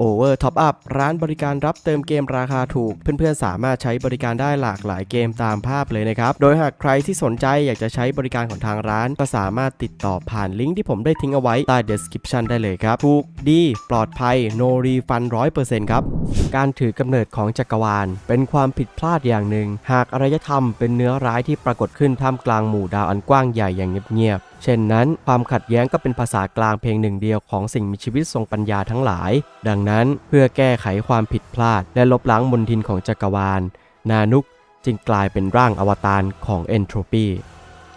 Over Top Up ร้านบริการรับเติมเกมราคาถูก เพื่อนๆ สามารถใช้บริการได้หลากหลายเกมตามภาพเลยนะครับ โดยหากใครที่สนใจอยากจะใช้บริการของทางร้าน ก็สามารถติดต่อผ่านลิงก์ที่ผมได้ทิ้งเอาไว้ใต้ description ได้เลยครับ ถูกดี ปลอดภัย no refund 100%ครับ การถือกำเนิดของจักรวาล เป็นความผิดพลาดอย่างหนึ่ง หากอารยธรรมเป็นเนื้อร้ายที่ปรากฏขึ้นท่ามกลางหมู่ดาวอันกว้างใหญ่อย่างเงียบๆ เช่นนั้น ความขัดแย้งก็เป็นภาษากลางเพียงหนึ่งเดียวของสิ่งมีชีวิตทรงปัญญาทั้งหลาย ดังนั้นเพื่อแก้ไขความผิดพลาด และลบล้างมลทินของจักรวาล นานุกจึงกลายเป็นร่างอวตารของเอนโทรปี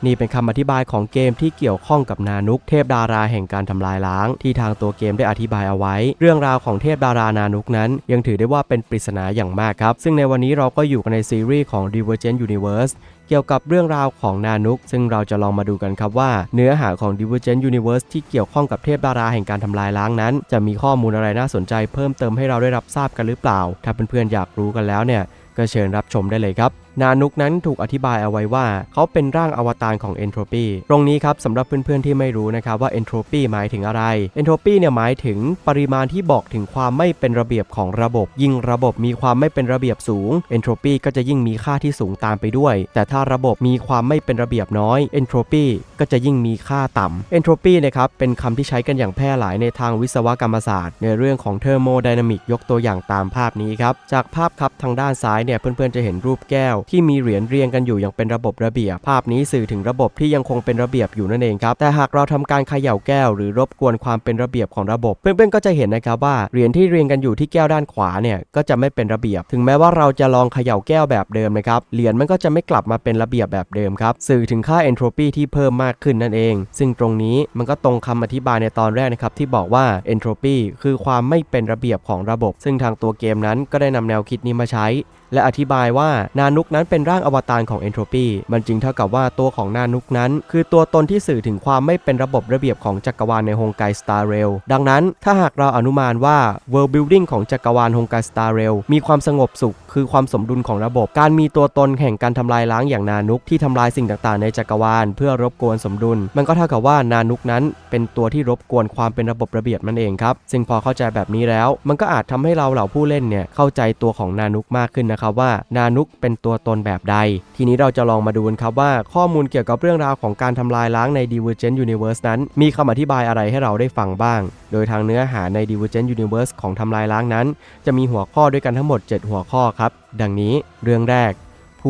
นี่เป็นคำอธิบายของเกมที่เกี่ยวข้องกับนานุกเทพดาราแห่งการทำลายล้าง ที่ทางตัวเกมได้อธิบายเอาไว้ เรื่องราวของเทพดารานานุกนั้น ยังถือได้ว่าเป็นปริศนาอย่างมากครับ ซึ่งในวันนี้เราก็อยู่กันในซีรีส์ของ Divergent Universe เกี่ยวกับเรื่องราวของนานุก ซึ่งเราจะลองมาดูกันครับว่า เนื้อหาของ Divergent Universe ที่เกี่ยวข้องกับเทพดาราแห่งการทำลายล้างนั้น จะมีข้อมูลอะไรน่าสนใจเพิ่มเติมให้เราได้รับทราบกันหรือเปล่า ถ้าเพื่อนๆอยากรู้กันแล้วเนี่ยก็เชิญรับชมได้เลยครับ นานุกนั้นถูกอธิบายเอาไว้ว่า เขาเป็นร่างอวตารของเอนโทรปีตรงนี้ครับสำหรับเพื่อนๆที่ไม่รู้นะครับว่าเอนโทรปีหมายถึงอะไรเอนโทรปีเนี่ยหมายถึงปริมาณที่บอกถึงความไม่เป็นระเบียบของระบบ ยิ่งระบบมีความไม่เป็นระเบียบสูงเอนโทรปีก็จะยิ่งมีค่าที่สูงตามไปด้วย แต่ถ้าระบบมีความไม่เป็นระเบียบน้อยเอนโทรปีก็จะยิ่งมีค่าต่ำเอนโทรปีนะครับเป็นคำที่ใช้กันอย่างแพร่หลายในทางวิศวกรรมศาสตร์ ในเรื่องของเทอร์โมไดนามิกยกตัวอย่างตามภาพนี้ครับจากภาพครับทางด้านซ้ายเนี่ยเพื่อนๆจะเห็นรูปแก้วที่มีเหรียญเรียงกันอยู่อย่างเป็นระบบระเบียบ ภาพนี้สื่อถึงระบบที่ยังคงเป็นระเบียบอยู่นั่นเองครับ แต่หากเราทำการเขย่าแก้ว หรือรบกวนความเป็นระเบียบของระบบ เพื่อนๆก็จะเห็นนะครับว่าเหรียญที่เรียงกันอยู่ที่แก้วด้านขวาเนี่ยก็จะไม่เป็นระเบียบ ถึงแม้ว่าเราจะลองเขย่าแก้วแบบเดิมนะครับเหรียญมันก็จะไม่กลับมาเป็นระเบียบแบบเดิมครับสื่อถึงค่าเอนโทรปีที่เพิ่มมากขึ้นนั่นเอง ซึ่งตรงนี้มันก็ตรงคำอธิบายในตอนแรกนะครับที่บอกว่าเอนโทรปีคือความไม่เป็นระเบียบของระบบ ซึ่งทางตัวเกมนั้นก็ได้นำแนวคิดนี้มาใช้ และอธิบายว่านานุกนั้นเป็นร่างอวตารของเอนโทรปีมันจึงเท่ากับว่าตัวของนานุกนั้น คือตัวตนที่สื่อถึงความไม่เป็นระบบระเบียบของจักรวาลในฮงไกสตาร์เรลดังนั้นถ้าหากเราอนุมานว่า World Building ของจักรวาลฮงไกสตาร์เรลมีความสงบสุข คือความสมดุลของระบบ การมีตัวตนแห่งการทำลายล้างอย่างนานุกที่ทำลายสิ่งต่างๆ ในจักรวาล เพื่อรบกวนสมดุล มันก็เท่ากับว่านานุกนั้น เป็นตัวที่รบกวนความเป็นระบบระเบียบนั่นเองครับซึ่งพอเข้าใจแบบนี้แล้ว มันก็อาจทำให้เราเหล่าผู้เล่นเนี่ยเข้าใจตัวของนานุกมากขึ้นนะครับว่านานุกเป็นตัวตนแบบใด ทีนี้เราจะลองมาดูกันครับว่าข้อมูลเกี่ยวกับเรื่องราวของการทำลายล้างใน Divergent Universe นั้น มีคำอธิบายอะไรให้เราได้ฟังบ้าง โดยทางเนื้อหาใน Divergent Universe ของทำลายล้างนั้น จะมีหัวข้อด้วยกันทั้งหมด 7 หัวข้อครับ ดังนี้เรื่องแรก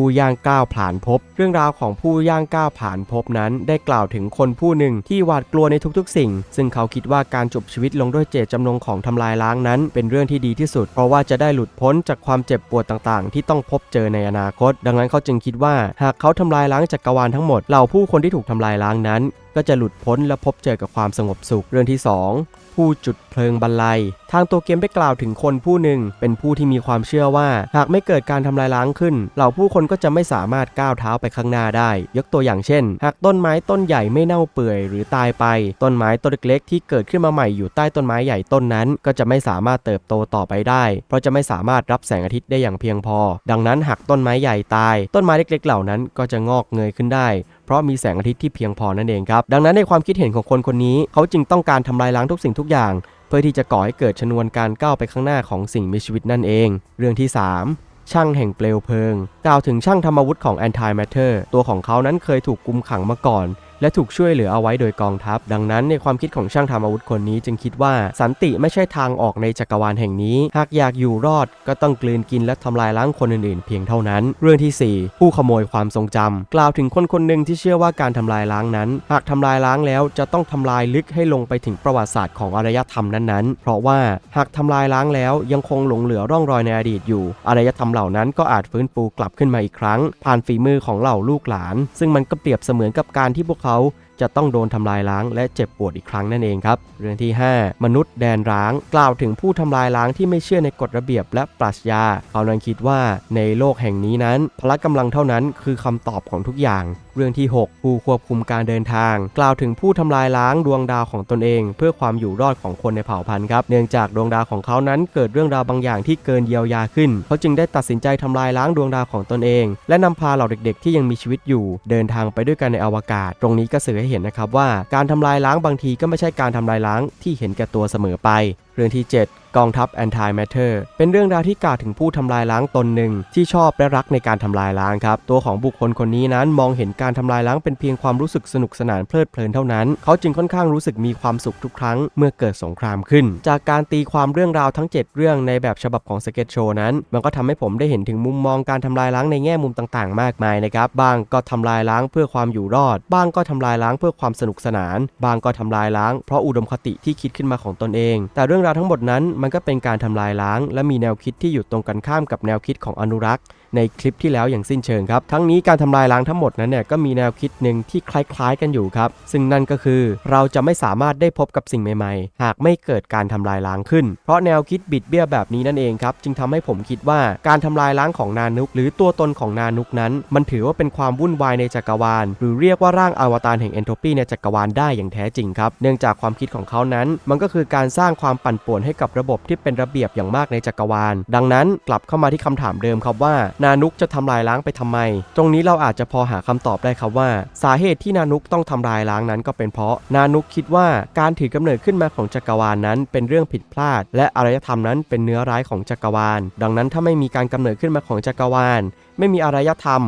ผู้ย่างก้าวผ่านภพเรื่องราวของผู้ย่างก้าวผ่านภพนั้น ได้กล่าวถึงคนผู้หนึ่งที่หวาดกลัวในทุกๆ สิ่ง ซึ่งเขาคิดว่าการจบชีวิตลงด้วยเจตจำนงของทำลายล้างนั้น เป็นเรื่องที่ดีที่สุด เพราะว่าจะได้หลุดพ้นจากความเจ็บปวดต่างๆ ที่ต้องพบเจอในอนาคต ดังนั้นเขาจึงคิดว่า หากเขาทำลายล้างจักรวาลทั้งหมดเหล่าผู้คนที่ถูกทำลายล้างนั้นก็จะหลุดพ้นและพบเจอกับความสงบสุขเรื่องที่ 2 ผู้จุดเพลิงบรรลัย ทางตัวเกมได้กล่าวถึงคนผู้หนึ่ง เป็นผู้ที่มีความเชื่อว่า หากไม่เกิดการทำลายล้างขึ้น เหล่าผู้คนก็จะไม่สามารถก้าวเท้าไปข้างหน้าได้ ยกตัวอย่างเช่น หากต้นไม้ต้นใหญ่ไม่เน่าเปื่อยหรือตายไป ต้นไม้ต้นเล็กๆที่เกิดขึ้นมาใหม่อยู่ใต้ต้นไม้ใหญ่ต้นนั้น ก็จะไม่สามารถเติบโตต่อไปได้ เพราะจะไม่สามารถรับแสงอาทิตย์ได้อย่างเพียงพอ ดังนั้นหากต้นไม้ใหญ่ตาย ต้นไม้เล็ก ๆ เหล่านั้นก็จะงอกเงยขึ้นได้ เพราะมีแสงอาทิตย์ที่เพียงพอนั่นเองครับ ดังนั้นในความคิดเห็นของคนคนนี้ เขาจึงต้องการทำลายล้างทุกสิ่งทุกอย่าง เพื่อที่จะก่อให้เกิดชนวนการก้าวไปข้างหน้าของสิ่งมีชีวิตนั่นเอง เรื่องที่ 3ช่างแห่งเปลวเพลิง กล่าวถึงช่างทำอาวุธของแอนตี้แมทเทอร์ตัวของเขานั้นเคยถูกกุมขังมาก่อน และถูกช่วยเหลือเอาไว้โดยกองทัพ ดังนั้นในความคิดของช่างทำอาวุธคนนี้จึงคิดว่าสันติไม่ใช่ทางออกในจักรวาลแห่งนี้ หากอยากอยู่รอดก็ต้องกลืนกินและทำลายล้างคนอื่นๆ เพียงเท่านั้น เรื่องที่ 4 ผู้ขโมยความทรงจำกล่าวถึงคนคนหนึ่งที่เชื่อว่าการทำลายล้างนั้น หากทำลายล้างแล้วจะต้องทำลายลึกให้ลงไปถึงประวัติศาสตร์ของอารยธรรมนั้นๆ เพราะว่าหากทำลายล้างแล้วยังคงหลงเหลือร่องรอยในอดีตอยู่ อารยธรรมเหล่านั้นก็อาจฟื้นฟูกลับขึ้นมาอีกครั้ง ผ่านฝีมือของเหล่าลูกหลาน ซึ่งมันก็เปรียบเสมือนกับการที่พวกเขา好。 จะต้องโดนทำลายล้างและเจ็บปวดอีกครั้งนั่นเองครับ เรื่องที่ 5 มนุษย์แดนร้าง กล่าวถึงผู้ทำลายล้างที่ไม่เชื่อในกฎระเบียบและปรัชญา เขานั้นคิดว่าในโลกแห่งนี้นั้น พละกำลังเท่านั้นคือคำตอบของทุกอย่าง เรื่องที่ 6 ผู้ควบคุมการเดินทาง กล่าวถึงผู้ทำลายล้างดวงดาวของตนเอง เพื่อความอยู่รอดของคนในเผ่าพันธุ์ครับ เนื่องจากดวงดาวของเขานั้นเกิดเรื่องราวบางอย่างที่เกินเยียวยาขึ้น เขาจึงได้ตัดสินใจทำลายล้างดวงดาวของตนเอง และนำพาเหล่าเด็ก ๆ ที่ยังมีชีวิตอยู่ เดินทางไปด้วยกันในอวกาศ ตรงนี้ก็สื่อให้เห็นนะครับว่าการทำลายล้างบางทีก็ไม่ใช่การทำลายล้างที่เห็นแก่ตัวเสมอไป เรื่องที่ 7 กองทัพ Anti Matter เป็นเรื่องราวที่กล่าวถึงผู้ทำลายล้างตนหนึ่งที่ชอบและรักในการทำลายล้างครับ ตัวของบุคคลคนนี้นั้นมองเห็นการทำลายล้างเป็นเพียงความรู้สึกสนุกสนานเพลิดเพลินเท่านั้น เขาจึงค่อนข้างรู้สึกมีความสุขทุกครั้งเมื่อเกิดสงครามขึ้น จากการตีความเรื่องราวทั้ง 7 เรื่องในแบบฉบับของสเก็ตโชว์นั้น มันก็ทำให้ผมได้เห็นถึงมุมมองการทำลายล้างในแง่มุมต่างๆ มากมายนะครับบางก็ทำลายล้างเพื่อความอยู่รอด บ้างก็ทำลายล้างเพื่อความสนุกสนาน บางก็ทำลายล้างเพราะอุดมคติที่คิดขึ้นมาของตนเอง แต่เรื่องราวทั้งหมดนั้นมันก็เป็นการทำลายล้าง และมีแนวคิดที่อยู่ตรงกันข้ามกับแนวคิดของอนุรักษ์ ในคลิปที่แล้วอย่างสิ้นเชิงครับ ทั้งนี้การทำลายล้างทั้งหมดนั้นเนี่ยก็มีแนวคิดหนึ่งที่คล้ายๆกันอยู่ครับ ซึ่งนั่นก็คือเราจะไม่สามารถได้พบกับสิ่งใหม่ๆ หากไม่เกิดการทำลายล้างขึ้น เพราะแนวคิดบิดเบี้ยวแบบนี้นั่นเองครับ จึงทำให้ผมคิดว่าการทำลายล้างของนานุก หรือตัวตนของนานุกนั้น มันถือว่าเป็นความวุ่นวายในจักรวาล หรือเรียกว่าร่างอวตารแห่งเอนโทรปีในจักรวาลได้อย่างแท้จริงครับ เนื่องจากความคิดของเขานั้น มันก็คือการสร้างความปั่นป่วนให้กับระบบที่เป็นระเบียบอย่างมากในจักรวาล ดังนั้นกลับเข้ามาที่คำถามเดิมครับว่านานุกจะทำลายล้างไปทำไม ตรงนี้เราอาจจะพอหาคำตอบได้ครับว่า สาเหตุที่นานุกต้องทำลายล้างนั้นก็เป็นเพราะ นานุกคิดว่าการถือกำเนิดขึ้นมาของจักรวาลนั้น เป็นเรื่องผิดพลาด และอารยธรรมนั้นเป็นเนื้อร้ายของจักรวาล ดังนั้นถ้าไม่มีการกำเนิดขึ้นมาของจักรวาล ไม่มีอารยธรรม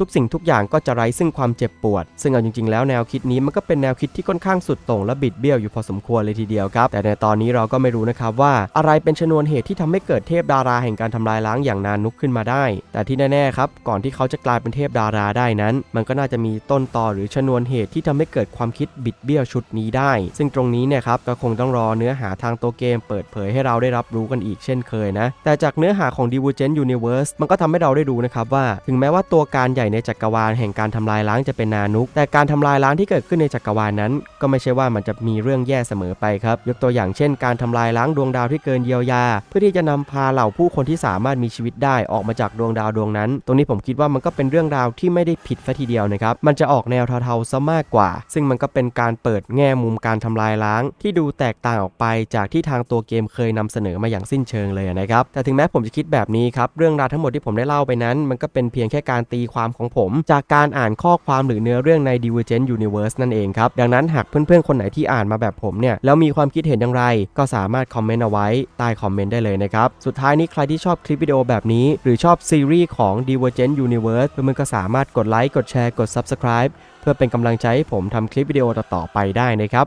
ทุกสิ่งทุกอย่างก็จะไร้ซึ่งความเจ็บปวด ซึ่งเอาจริงๆ แล้วแนวคิดนี้มันก็เป็นแนวคิดที่ค่อนข้างสุดโต่งและบิดเบี้ยวอยู่พอสมควรเลยทีเดียวครับ แต่ในตอนนี้เราก็ไม่รู้นะครับว่าอะไรเป็นชนวนเหตุที่ทำให้เกิดเทพดาราแห่งการทำลายล้างอย่างนานุกขึ้นมาได้ แต่ที่แน่ๆครับก่อนที่เขาจะกลายเป็นเทพดาราได้นั้น มันก็น่าจะมีต้นตอหรือชนวนเหตุที่ทำให้เกิดความคิดบิดเบี้ยวชุดนี้ได้ ซึ่งตรงนี้เนี่ยครับก็คงต้องรอเนื้อหาทางตัวเกม เปิดเผยให้เราได้รับรู้กันอีกเช่นเคยนะแต่จากเนื้อหาของ Divergent Universe มันก็ทำให้เราได้รู้นะครับว่า ถึงแม้ว่าตัวการใหญ่ในจักรวาลแห่งการทำลายล้างจะเป็นนานุก แต่การทำลายล้างที่เกิดขึ้นในจักรวาลนั้น ก็ไม่ใช่ว่ามันจะมีเรื่องแย่เสมอไปครับ ยกตัวอย่างเช่น การทำลายล้างดวงดาวที่เกินเยียวยา เพื่อที่จะนำพาเหล่าผู้คนที่สามารถมีชีวิตได้ออกมาจากดวงดาวดวงนั้น ตรงนี้ผมคิดว่ามันก็เป็นเรื่องราวที่ไม่ได้ผิดซะทีเดียวนะครับ มันจะออกแนวเทาๆซะมากกว่า ซึ่งมันก็เป็นการเปิดแง่มุมการทำลายล้าง ที่ดูแตกต่างออกไปจากที่ทางตัวเกมเคยนำเสนอมาอย่างสิ้นเชิงเลยนะครับ แต่ถึงแม้ผมจะคิดแบบนี้ครับ เรื่องราวทั้งหมดที่ผมได้เล่าไปนั้น มันก็เป็นเพียงแค่การตีความของผม จากการอ่านข้อความหรือเนื้อเรื่องใน Divergent Universe นั่นเองครับ ดังนั้นหากเพื่อนๆ คนไหนที่อ่านมาแบบผมเนี่ย แล้วมีความคิดเห็นอย่างไร ก็สามารถคอมเมนต์เอาไว้ใต้คอมเมนต์ได้เลยนะครับ สุดท้ายนี้ใครที่ชอบคลิปวิดีโอแบบนี้ หรือชอบซีรีส์ของ Divergent Universe เพื่อนๆก็สามารถกดไลค์กดแชร์กด Subscribe เพื่อเป็นกำลังใจให้ผมทำคลิปวิดีโอต่อๆไปได้นะครับ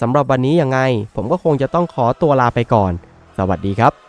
สำหรับวันนี้ยังไง ผมก็คงจะต้องขอตัวลาไปก่อน สวัสดีครับ